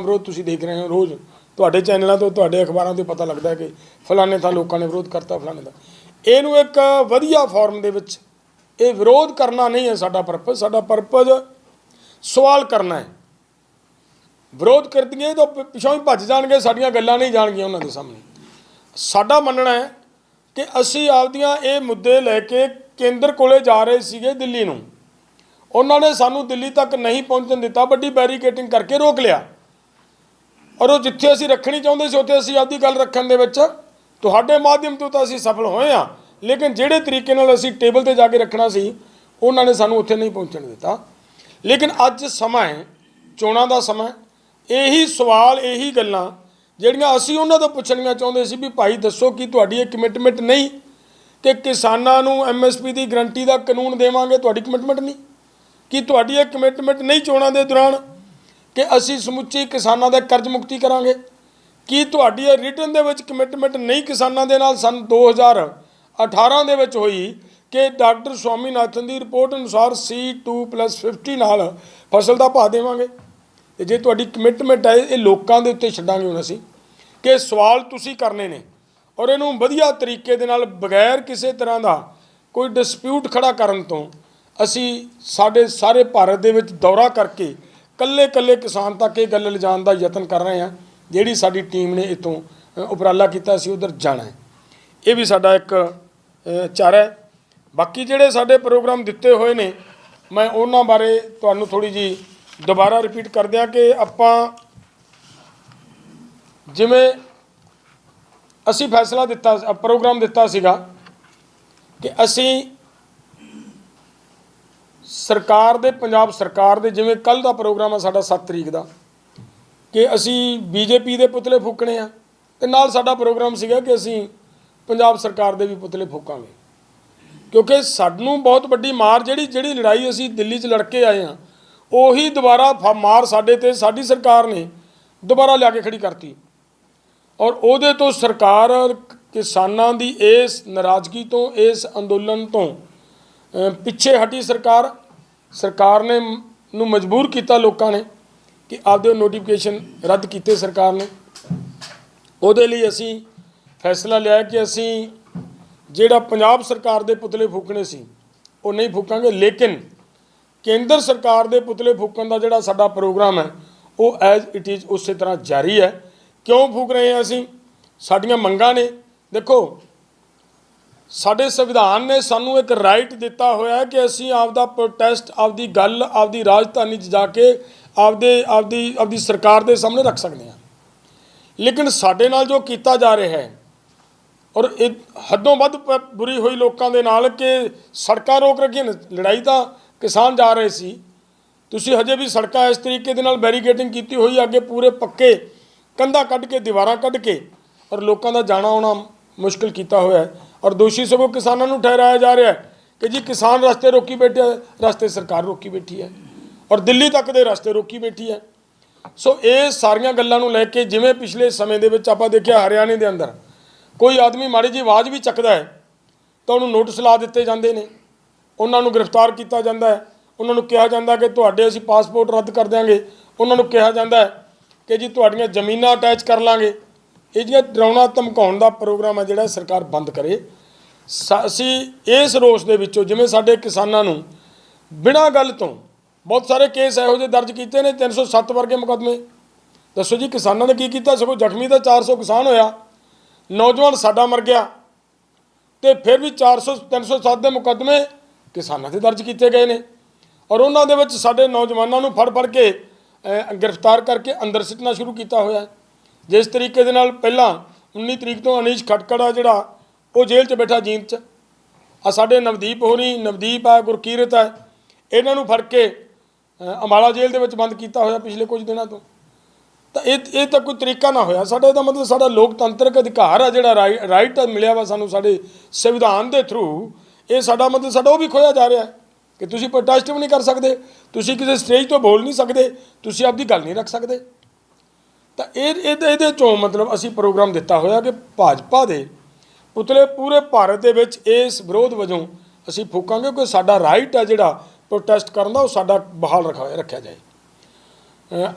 ਵਿਰੋਧ ਤੁਸੀਂ ਦੇਖ ਰਹੇ ਹੋ, ਰੋਜ਼ ਤੁਹਾਡੇ ਚੈਨਲਾਂ ਤੋਂ, ਤੁਹਾਡੇ ਅਖਬਾਰਾਂ ਤੋਂ ਪਤਾ ਲੱਗਦਾ ਕਿ ਫਲਾਣੇ ਥਾਂ ਲੋਕਾਂ ਨੇ ਵਿਰੋਧ ਕਰਤਾ, ਫਲਾਣੇ ਦਾ ਇਹਨੂੰ ਇੱਕ ਵਧੀਆ ਫਾਰਮ ਦੇ ਵਿੱਚ ਇਹ ਵਿਰੋਧ ਕਰਨਾ ਨਹੀਂ ਹੈ ਸਾਡਾ ਪਰਪਸ ਸਾਡਾ ਪਰਪਸ ਸਵਾਲ ਕਰਨਾ ਹੈ। ਵਿਰੋਧ ਕਰਦੀਆਂ ਤਾਂ ਪ- ਪਿਛੋਂ ਹੀ ਭੱਜ ਜਾਣਗੇ, ਸਾਡੀਆਂ ਗੱਲਾਂ ਨਹੀਂ ਜਾਣਗੀਆਂ ਉਹਨਾਂ ਦੇ ਸਾਹਮਣੇ। ਸਾਡਾ ਮੰਨਣਾ ਹੈ ਕਿ ਅਸੀਂ ਆਪਦੀਆਂ ਇਹ ਮੁੱਦੇ ਲੈ ਕੇ ਕੇਂਦਰ ਕੋਲੇ ਜਾ ਰਹੇ ਸੀਗੇ ਦਿੱਲੀ ਨੂੰ। ਉਹਨਾਂ ਨੇ ਸਾਨੂੰ ਦਿੱਲੀ ਤੱਕ ਨਹੀਂ ਪਹੁੰਚਣ ਦਿੱਤਾ, ਵੱਡੀ ਬੈਰੀਕੇਟਿੰਗ ਕਰਕੇ ਰੋਕ ਲਿਆ। ਔਰ ਉਹ ਜਿੱਥੇ ਅਸੀਂ ਰੱਖਣੀ ਚਾਹੁੰਦੇ ਸੀ, ਉੱਥੇ ਅਸੀਂ ਆਪਦੀ ਗੱਲ ਰੱਖਣ ਦੇ ਵਿੱਚ ਤੁਹਾਡੇ ਮਾਧਿਅਮ ਤੋਂ ਤਾਂ ਅਸੀਂ ਸਫਲ ਹੋਏ ਆ ਲੇਕਿਨ ਜਿਹੜੇ ਤਰੀਕੇ ਨਾਲ ਅਸੀਂ ਟੇਬਲ ਤੇ ਜਾ ਕੇ ਰੱਖਣਾ ਸੀ, ਉਹਨਾਂ ਨੇ ਸਾਨੂੰ ਉੱਥੇ ਨਹੀਂ ਪਹੁੰਚਣ ਦਿੱਤਾ। ਲੇਕਿਨ ਅੱਜ ਸਮਾਂ ਹੈ, ਚੋਣਾਂ ਦਾ ਸਮਾਂ ਇਹੀ ਸਵਾਲ, ਇਹੀ ਗੱਲਾਂ ਜਿਹੜੀਆਂ ਅਸੀਂ ਉਹਨਾਂ ਤੋਂ ਪੁੱਛਣੀਆਂ ਚਾਹੁੰਦੇ ਸੀ ਵੀ ਭਾਈ ਦੱਸੋ ਕਿ ਤੁਹਾਡੀ ਇਹ ਕਮਿਟਮੈਂਟ ਨਹੀਂ ਕਿ ਕਿਸਾਨਾਂ ਨੂੰ ਐਮਐਸਪੀ ਦੀ ਗਰੰਟੀ ਦਾ ਕਾਨੂੰਨ ਦੇਵਾਂਗੇ, ਤੁਹਾਡੀ ਕਮਿਟਮੈਂਟ ਨਹੀਂ। ਕਿ ਤੁਹਾਡੀ ਇਹ ਕਮਿਟਮੈਂਟ ਨਹੀਂ ਚੋਣਾਂ ਦੇ ਦੌਰਾਨ ਕਿ ਅਸੀਂ ਸਮੁੱਚੀ ਕਿਸਾਨਾਂ ਦਾ ਕਰਜ਼ ਮੁਕਤੀ ਕਰਾਂਗੇ। ਕੀ ਤੁਹਾਡੀ ਇਹ ਰਿਟਨ ਦੇ ਵਿੱਚ ਕਮਿਟਮੈਂਟ ਨਹੀਂ ਕਿਸਾਨਾਂ ਦੇ ਨਾਲ? ਸਨ 2018 ਦੇ ਵਿੱਚ ਹੋਈ ਕਿ ਡਾਕਟਰ ਸਵਾਮੀਨਾਥਨ ਦੀ ਰਿਪੋਰਟ ਅਨੁਸਾਰ C2+50 ਨਾਲ ਫਸਲ ਦਾ ਭਾਅ ਦੇਵਾਂਗੇ। ਤੇ ਜੇ ਤੁਹਾਡੀ ਕਮਿਟਮੈਂਟ ਹੈ, ਇਹ ਲੋਕਾਂ ਦੇ ਉੱਤੇ ਛੱਡਾਂਗੇ ਹੁਣ ਅਸੀਂ ਕਿ ਸਵਾਲ ਤੁਸੀਂ ਕਰਨੇ ਨੇ ਔਰ ਇਹਨੂੰ ਵਧੀਆ ਤਰੀਕੇ ਦੇ ਨਾਲ ਬਗੈਰ ਕਿਸੇ ਤਰ੍ਹਾਂ ਦਾ ਕੋਈ ਡਿਸਪਿਊਟ ਖੜਾ ਕਰਨ ਤੋਂ ਅਸੀਂ ਸਾਡੇ ਸਾਰੇ ਭਾਰਤ ਦੇ ਵਿੱਚ ਦੌਰਾ ਕਰਕੇ ਕੱਲੇ ਕੱਲੇ ਕਿਸਾਨ ਤੱਕ ਇਹ ਗੱਲ ਲਿਜਾਣ ਦਾ ਯਤਨ ਕਰ ਰਹੇ ਹਾਂ, ਜਿਹੜੀ ਸਾਡੀ ਟੀਮ ਨੇ ਇਤੋਂ ਉਪਰਾਲਾ ਕੀਤਾ ਸੀ ਉਧਰ ਜਾਣਾ ਹੈ। ਇਹ ਵੀ ਸਾਡਾ ਇੱਕ ਚਾਰਾ ਹੈ। ਬਾਕੀ ਜਿਹੜੇ ਸਾਡੇ ਪ੍ਰੋਗਰਾਮ ਦਿੱਤੇ ਹੋਏ ਨੇ, ਮੈਂ ਉਹਨਾਂ ਬਾਰੇ ਤੁਹਾਨੂੰ ਥੋੜੀ ਜੀ ਦੁਬਾਰਾ ਰਿਪੀਟ ਕਰ ਦਿਆਂ ਕਿ ਆਪਾਂ ਜਿਵੇਂ ਅਸੀਂ ਫੈਸਲਾ ਦਿੱਤਾ ਪ੍ਰੋਗਰਾਮ ਦਿੱਤਾ ਸੀਗਾ ਕਿ ਅਸੀਂ ਸਰਕਾਰ ਦੇ, ਪੰਜਾਬ ਸਰਕਾਰ ਦੇ, ਜਿਵੇਂ ਕੱਲ ਦਾ ਪ੍ਰੋਗਰਾਮ ਆ ਸਾਡਾ 7 ਤਰੀਕ ਦਾ, ਕਿ ਅਸੀਂ ਬੀਜੇਪੀ ਦੇ ਪੁਤਲੇ ਫੂਕਣੇ ਆ, ਤੇ ਨਾਲ ਸਾਡਾ ਪ੍ਰੋਗਰਾਮ ਸੀਗਾ ਕਿ ਅਸੀਂ ਪੰਜਾਬ ਸਰਕਾਰ ਦੇ ਵੀ ਪੁਤਲੇ ਫੂਕਾਂਗੇ। ਕਿਉਂਕਿ ਸਾਨੂੰ ਬਹੁਤ ਵੱਡੀ ਮਾਰ ਜਿਹੜੀ ਜਿਹੜੀ ਲੜਾਈ ਅਸੀਂ ਦਿੱਲੀ 'ਚ ਲੜ ਕੇ ਆਏ ਆ, ਉਹੀ ਦੁਬਾਰਾ ਫ- ਮਾਰ ਸਾਡੇ ਤੇ, ਸਾਡੀ ਸਰਕਾਰ ਨੇ ਦੁਬਾਰਾ ਲਿਆ ਕੇ ਖੜੀ ਕਰਤੀ। ਔਰ ਉਹਦੇ ਤੋਂ ਸਰਕਾਰ ਕਿਸਾਨਾਂ ਦੀ ਇਸ ਨਾਰਾਜ਼ਗੀ ਤੋਂ, ਇਸ ਅੰਦੋਲਨ ਤੋਂ ਪਿੱਛੇ ਹਟੀ ਸਰਕਾਰ ਸਰਕਾਰ ਨੇ ਨੂੰ ਮਜਬੂਰ ਕੀਤਾ ਲੋਕਾਂ ਨੇ ਕਿ ਆਪਦੇ ਨੋਟੀਫਿਕੇਸ਼ਨ ਰੱਦ ਕੀਤੇ ਸਰਕਾਰ ਨੇ। ਉਹਦੇ ਲਈ ਅਸੀਂ ਫੈਸਲਾ ਲਿਆ ਕਿ ਅਸੀਂ ਜਿਹੜਾ ਪੰਜਾਬ ਸਰਕਾਰ ਦੇ ਪੁਤਲੇ ਫੂਕਣੇ ਸੀ, ਉਹ ਨਹੀਂ ਫੂਕਾਂਗੇ। ਲੇਕਿਨ ਕੇਂਦਰ ਸਰਕਾਰ ਦੇ ਪੁਤਲੇ ਫੂਕਣ ਦਾ ਜਿਹੜਾ ਸਾਡਾ ਪ੍ਰੋਗਰਾਮ ਹੈ, ਉਹ ਐਜ਼ ਇਟ ਇਜ਼ ਉਸੇ ਤਰ੍ਹਾਂ ਜਾਰੀ ਹੈ। ਕਿਉਂ ਫੂਕ ਰਹੇ ਹਾਂ ਅਸੀਂ? ਸਾਡੀਆਂ ਮੰਗਾਂ ਨੇ। ਦੇਖੋ ਸਾਡੇ ਸੰਵਿਧਾਨ ਨੇ ਸਾਨੂੰ ਇੱਕ ਰਾਈਟ ਦਿੱਤਾ ਹੋਇਆ ਹੈ ਕਿ ਅਸੀਂ ਆਪਦਾ ਪ੍ਰੋਟੈਸਟ ਆਪਦੀ ਗੱਲ, ਆਪਦੀ ਰਾਜਧਾਨੀ 'ਚ ਜਾ ਕੇ ਆਪਦੇ, ਆਪਦੀ ਆਪਦੀ ਸਰਕਾਰ ਦੇ ਸਾਹਮਣੇ ਰੱਖ ਸਕਦੇ ਹਾਂ। ਲੇਕਿਨ ਸਾਡੇ ਨਾਲ ਜੋ ਕੀਤਾ ਜਾ ਰਿਹਾ ਹੈ ਔਰ ਇਹ ਹੱਦੋਂ ਵੱਧ ਪ- ਬੁਰੀ ਹੋਈ ਲੋਕਾਂ ਦੇ ਨਾਲ ਕਿ ਸੜਕਾਂ ਰੋਕ ਰੱਖੀਆਂ ਨੇ। ਲੜਾਈ ਤਾਂ ਕਿਸਾਨ ਜਾ ਰਹੇ ਸੀ। ਤੁਸੀਂ ਹਜੇ ਵੀ ਸੜਕਾਂ ਇਸ ਤਰੀਕੇ ਦੇ ਨਾਲ ਬੈਰੀਕੇਡਿੰਗ ਕੀਤੀ ਹੋਈ ਅੱਗੇ ਪੂਰੇ ਪੱਕੇ ਕੰਧਾਂ ਕੱਢ ਕੇ, ਦੀਵਾਰਾਂ ਕੱਢ ਕੇ ਔਰ ਲੋਕਾਂ ਦਾ ਜਾਣਾ ਆਉਣਾ ਮੁਸ਼ਕਲ ਕੀਤਾ ਹੋਇਆ ਹੈ। ਔਰ ਦੋਸ਼ੀ ਸਗੋਂ ਕਿਸਾਨਾਂ ਨੂੰ ਠਹਿਰਾਇਆ ਜਾ ਰਿਹਾ ਹੈ ਕਿ ਜੀ ਕਿਸਾਨ ਰਸਤੇ ਰੋਕੀ ਬੈਠੇ ਰਸਤੇ ਸਰਕਾਰ ਰੋਕੀ ਬੈਠੀ ਹੈ ਔਰ ਦਿੱਲੀ ਤੱਕ ਦੇ ਰਸਤੇ ਰੋਕੀ ਬੈਠੀ ਹੈ। ਸੋ ਇਹ ਸਾਰੀਆਂ ਗੱਲਾਂ ਨੂੰ ਲੈ ਕੇ ਜਿਵੇਂ ਪਿਛਲੇ ਸਮੇਂ ਦੇ ਵਿੱਚ ਆਪਾਂ ਦੇਖਿਆ ਹਰਿਆਣੇ ਦੇ ਅੰਦਰ ਕੋਈ ਆਦਮੀ ਮਾੜੀ ਜੀ ਆਵਾਜ਼ ਵੀ ਚੱਕਦਾ ਹੈ, ਤਾਂ ਉਹਨੂੰ ਨੋਟਿਸ ਲਾ ਦਿੱਤੇ ਜਾਂਦੇ ਨੇ। ਉਹਨਾਂ ਨੂੰ ਗ੍ਰਿਫਤਾਰ ਕੀਤਾ ਜਾਂਦਾ ਹੈ। ਉਹਨਾਂ ਨੂੰ ਕਿਹਾ ਜਾਂਦਾ ਕਿ ਤੁਹਾਡੇ ਅਸੀਂ ਪਾਸਪੋਰਟ ਰੱਦ ਕਰ ਦਿਆਂਗੇ। ਉਹਨਾਂ ਨੂੰ ਕਿਹਾ ਜਾਂਦਾ ਕਿ ਜੀ ਤੁਹਾਡੀਆਂ ਜ਼ਮੀਨਾਂ ਅਟੈਚ ਕਰ ਲਾਂਗੇ। ਇਹ ਜਿਹੜਾ ਡਰਾਉਣਾ ਧਮਕਾਉਣ ਦਾ ਪ੍ਰੋਗਰਾਮ ਹੈ ਜਿਹੜਾ ਸਰਕਾਰ ਬੰਦ ਕਰੇ, ਸ- ਅਸੀਂ ਇਸ ਰੋਸ ਦੇ ਵਿੱਚੋਂ ਜਿਵੇਂ ਸਾਡੇ ਕਿਸਾਨਾਂ ਨੂੰ ਬਿਨਾਂ ਗੱਲ ਤੋਂ ਬਹੁਤ ਸਾਰੇ ਕੇਸ ਇਹੋ ਜਿਹੇ ਦਰਜ ਕੀਤੇ ਨੇ 307 ਵਰਗੇ ਮੁਕੱਦਮੇ। ਦੱਸੋ ਜੀ ਕਿਸਾਨਾਂ ਨੇ ਕੀ ਕੀਤਾ? ਸਗੋਂ ਜ਼ਖਮੀ ਤਾਂ 400 ਕਿਸਾਨ ਹੋਇਆ। ਨੌਜਵਾਨ ਸਾਡਾ ਮਰ ਗਿਆ। ਤੇ ਫਿਰ ਵੀ 400 307 ਦੇ ਮੁਕੱਦਮੇ ਕਿਸਾਨਾਂ ਤੇ ਦਰਜ ਕੀਤੇ ਗਏ ਨੇ। ਔਰ ਉਹਨਾਂ ਦੇ ਵਿੱਚ ਸਾਡੇ ਨੌਜਵਾਨਾਂ ਨੂੰ ਫੜ ਫੜ ਕੇ ਗ੍ਰਿਫਤਾਰ ਕਰਕੇ ਅੰਦਰ ਸਿੱਟਣਾ ਸ਼ੁਰੂ ਕੀਤਾ ਹੋਇਆ ਹੈ। ਜਿਸ ਤਰੀਕੇ ਦੇ ਨਾਲ ਪਹਿਲਾਂ 19 ਤਰੀਕ ਤੋਂ ਅਨੀਸ਼ ਖਟਕੜ ਆ ਜਿਹੜਾ ਉਹ ਜੇਲ੍ਹ 'ਚ ਬੈਠਾ ਜੀਂਦ 'ਚ। ਆ ਸਾਡੇ ਨਵਦੀਪ ਹੋਣੀ ਨਵਦੀਪ ਆ ਗੁਰਕੀਰਤ ਆ ਇਹਨਾਂ ਨੂੰ ਫੜ ਕੇ ਅਹ, ਅੰਬਾਲਾ ਜੇਲ੍ਹ ਦੇ ਵਿੱਚ ਬੰਦ ਕੀਤਾ ਹੋਇਆ ਪਿਛਲੇ ਕੁਝ ਦਿਨਾਂ ਤੋਂ। ਤਾਂ ਇਹ ਇਹ ਤਾਂ ਕੋਈ ਤਰੀਕਾ ਨਾ ਹੋਇਆ। ਸਾਡਾ ਇਹਦਾ ਮਤਲਬ ਸਾਡਾ ਲੋਕਤੰਤਰਕ ਅਧਿਕਾਰ ਆ ਜਿਹੜਾ ਰਾਈ- ਰਾਈਟ ਮਿਲਿਆ ਵਾ ਸਾਨੂੰ ਸਾਡੇ ਸੰਵਿਧਾਨ ਦੇ ਥਰੂ ਇਹ ਸਾਡਾ ਮਤਲਬ ਸਾਡਾ ਉਹ ਵੀ ਖੋਇਆ ਜਾ ਰਿਹਾ ਕਿ ਤੁਸੀਂ ਪ੍ਰੋਟੈਸਟ ਵੀ ਨਹੀਂ ਕਰ ਸਕਦੇ ਤੁਸੀਂ ਕਿਸੇ ਸਟੇਜ ਤੋਂ ਬੋਲ ਨਹੀਂ ਸਕਦੇ ਤੁਸੀਂ ਆਪਦੀ ਗੱਲ ਨਹੀਂ ਰੱਖ ਸਕਦੇ। ਤਾਂ ਇਹ ਇਹਦੇ ਇਹਦੇ ਚੋਂ ਮਤਲਬ ਅਸੀਂ ਪ੍ਰੋਗਰਾਮ ਦਿੱਤਾ ਹੋਇਆ ਕਿ ਭਾਜਪਾ ਦੇ ਪੁਤਲੇ ਪੂਰੇ ਭਾਰਤ ਦੇ ਵਿੱਚ ਇਸ ਵਿਰੋਧ ਵਜੋਂ ਅਸੀਂ ਫੂਕਾਂਗੇ ਕਿ ਸਾਡਾ ਰਾਈਟ ਆ ਜਿਹੜਾ ਪ੍ਰੋਟੈਸਟ ਕਰਨ ਦਾ, ਉਹ ਸਾਡਾ ਬਹਾਲ ਰੱਖਿਆ ਰੱਖਿਆ ਜਾਏ।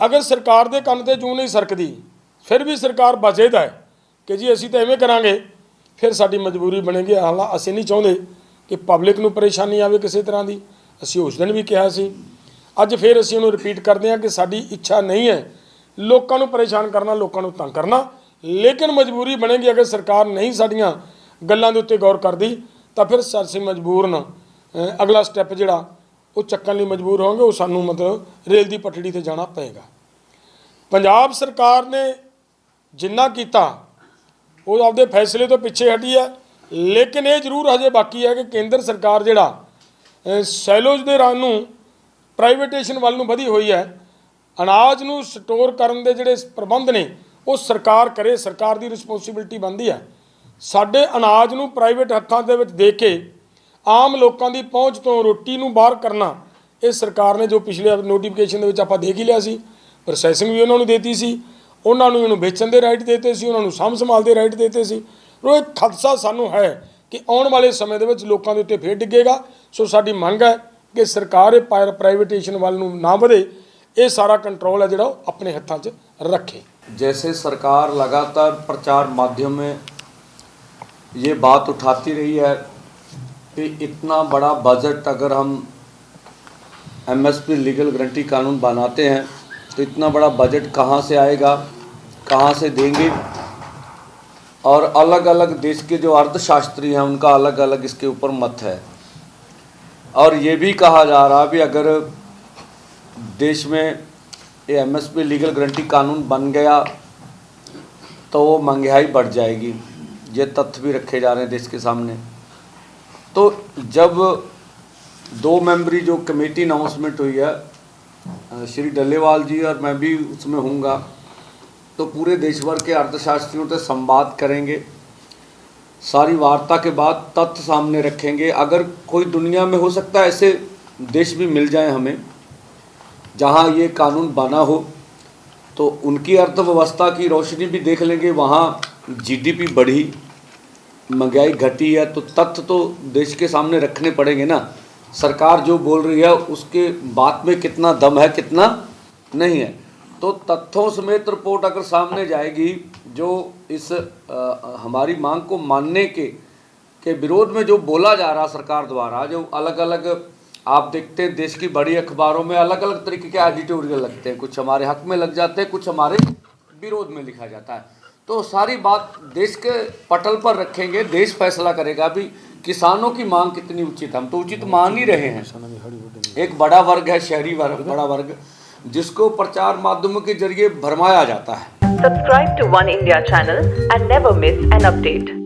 ਅਗਰ ਸਰਕਾਰ ਦੇ ਕੰਨ ਤੇ ਜੂ ਨਹੀਂ ਸਰਕਦੀ, ਫਿਰ ਵੀ ਸਰਕਾਰ ਬਚੇਦਾ ਹੈ ਕਿ ਜੀ ਅਸੀਂ ਤਾਂ ਐਵੇਂ ਕਰਾਂਗੇ, ਫਿਰ ਸਾਡੀ ਮਜਬੂਰੀ ਬਣੇਗੀ। ਹਾਲਾਂ ਅਸੀਂ ਨਹੀਂ ਚਾਹੁੰਦੇ ਕਿ ਪਬਲਿਕ ਨੂੰ ਪਰੇਸ਼ਾਨੀ ਆਵੇ ਕਿਸੇ ਤਰ੍ਹਾਂ ਦੀ। ਅਸੀਂ ਉਸ ਦਿਨ ਵੀ ਕਿਹਾ ਸੀ। ਅੱਜ ਫਿਰ ਅਸੀਂ ਉਹਨੂੰ ਰਿਪੀਟ ਕਰਦੇ ਹਾਂ ਕਿ ਸਾਡੀ ਇੱਛਾ ਨਹੀਂ ਹੈ ਲੋਕਾਂ ਨੂੰ ਪਰੇਸ਼ਾਨ ਕਰਨਾ, ਲੋਕਾਂ ਨੂੰ ਤੰਗ ਕਰਨਾ। ਲੇਕਿਨ ਮਜਬੂਰੀ ਬਣੇਗੀ ਅਗਰ ਸਰਕਾਰ ਨਹੀਂ ਸਾਡੀਆਂ ਗੱਲਾਂ ਦੇ ਉੱਤੇ ਗੌਰ ਕਰਦੀ, ਤਾਂ ਫਿਰ ਸ- ਮਜਬੂਰਨ ਅਗਲਾ ਸਟੈਪ ਜਿਹੜਾ, ਉਹ ਚੱਕਣ ਲਈ ਮਜਬੂਰ ਹੋਵਾਂਗੇ ਉਹ ਸਾਨੂੰ ਮਤਲਬ ਰੇਲ ਦੀ ਪਟੜੀ ਤੇ ਜਾਣਾ ਪਏਗਾ। ਪੰਜਾਬ ਸਰਕਾਰ ਨੇ ਜਿੰਨਾ ਕੀਤਾ, ਉਹ ਆਪਦੇ ਫੈਸਲੇ ਤੋਂ ਪਿੱਛੇ ਹਟੀ ਹੈ। ਲੇਕਿਨ ਇਹ ਜ਼ਰੂਰ ਹਜੇ ਬਾਕੀ ਹੈ ਕਿ ਕੇਂਦਰ ਸਰਕਾਰ ਜਿਹੜਾ ਸੈਲੋਜ ਦੇ ਰਾਂ ਨੂੰ ਪ੍ਰਾਈਵੇਟੇਸ਼ਨ ਵੱਲ ਨੂੰ ਵਧੀ ਹੋਈ ਹੈ। ਅਨਾਜ ਨੂੰ ਸਟੋਰ ਕਰਨ ਦੇ ਜਿਹੜੇ ਪ੍ਰਬੰਧ ਨੇ, ਉਹ ਸਰਕਾਰ ਕਰੇ, ਸਰਕਾਰ ਦੀ ਰਿਸਪੌਂਸਿਬਿਲਟੀ ਬਣਦੀ ਹੈ। ਸਾਡੇ ਅਨਾਜ ਨੂੰ ਪ੍ਰਾਈਵੇਟ ਹੱਥਾਂ ਦੇ ਵਿੱਚ ਦੇ ਕੇ, ਆਮ ਲੋਕਾਂ ਦੀ ਪਹੁੰਚ ਤੋਂ ਰੋਟੀ ਨੂੰ ਬਾਹਰ ਕਰਨਾ, ਇਹ ਸਰਕਾਰ ਨੇ ਜੋ ਪਿਛਲੇ ਨੋਟੀਫਿਕੇਸ਼ਨ ਦੇ ਵਿੱਚ ਆਪਾਂ ਦੇਖ ਹੀ ਲਿਆ ਸੀ ਪ੍ਰੋਸੈਸਿੰਗ ਵੀ ਉਹਨਾਂ ਨੂੰ ਦੇਤੀ ਸੀ, ਉਹਨਾਂ ਨੂੰ ਇਹਨੂੰ ਵੇਚਣ ਦੇ ਰਾਈਟ ਦਿੱਤੇ ਸੀ, ਉਹਨਾਂ ਨੂੰ ਸਾਂਭ ਸੰਭਾਲ ਦੇ ਰਾਈਟ ਦਿੱਤੇ ਸੀ। ਉਹ ਇੱਕ ਖਦਸ਼ਾ ਸਾਨੂੰ ਹੈ ਕਿ ਆਉਣ ਵਾਲੇ ਸਮੇਂ ਦੇ ਵਿੱਚ ਲੋਕਾਂ ਦੇ ਉੱਤੇ ਫੇਰ ਡਿੱਗੇਗਾ। ਸੋ ਸਾਡੀ ਮੰਗ ਹੈ ਕਿ ਸਰਕਾਰ ਇਹ ਪ੍ਰਾਈਵੇਟੇਸ਼ਨ ਵੱਲ ਨੂੰ ਨਾ ਵਧੇ। ਇਹ ਸਾਰਾ ਕੰਟਰੋਲ ਹੈ ਜਿਹੜਾ ਉਹ ਆਪਣੇ ਹੱਥਾਂ 'ਚ ਰੱਖੇ जैसे सरकार लगातार प्रचार माध्यम में ये बात उठाती रही है कि इतना बड़ा बजट अगर हम एमएसपी लीगल गारंटी कानून बनाते हैं तो इतना बड़ा बजट कहाँ से आएगा कहाँ से देंगे और अलग अलग देश के जो अर्थशास्त्री हैं उनका अलग अलग इसके ऊपर मत है और ये भी कहा जा रहा है भी अगर देश में ये M S P legal guarantee कानून बन गया तो वो महँगाई बढ़ जाएगी। ये तथ्य भी रखे जा रहे हैं देश के सामने। तो जब दो मेंबरी जो कमेटी अनाउंसमेंट हुई है श्री डल्लेवाल जी और मैं भी उसमें हूँगा तो पूरे देश भर के अर्थशास्त्रियों से संवाद करेंगे। सारी वार्ता के बाद तथ्य सामने रखेंगे। अगर कोई दुनिया में हो सकता है ऐसे देश भी मिल जाए हमें जहाँ ये कानून बना हो तो उनकी अर्थव्यवस्था की रोशनी भी देख लेंगे। वहाँ जीडीपी बढ़ी महँगाई घटी है तो तथ्य तो देश के सामने रखने पड़ेंगे ना। सरकार जो बोल रही है उसके बात में कितना दम है कितना नहीं है। तो तथ्यों समेत रिपोर्ट अगर सामने जाएगी जो इस अ, हमारी मांग को मानने के के विरोध में जो बोला जा रहा सरकार द्वारा जो अलग अलग आप देखते हैं, देश की बड़ी अखबारों में अलग अलग तरीके के एडिटोरियल लगते हैं। कुछ हमारे हक में लग जाते हैं, कुछ हमारे विरोध में लिखा जाता है। तो सारी बात देश के पटल पर रखेंगे, देश फैसला करेगा। भी किसानों की मांग कितनी उचित हम तो उचित मान ही रहे हैं। एक बड़ा वर्ग है, शहरी वर्ग, बड़ा वर्ग, जिसको प्रचार माध्यमों के ज़रिए भरमाया जाता है। Subscribe to Oneindia channel and never miss an update.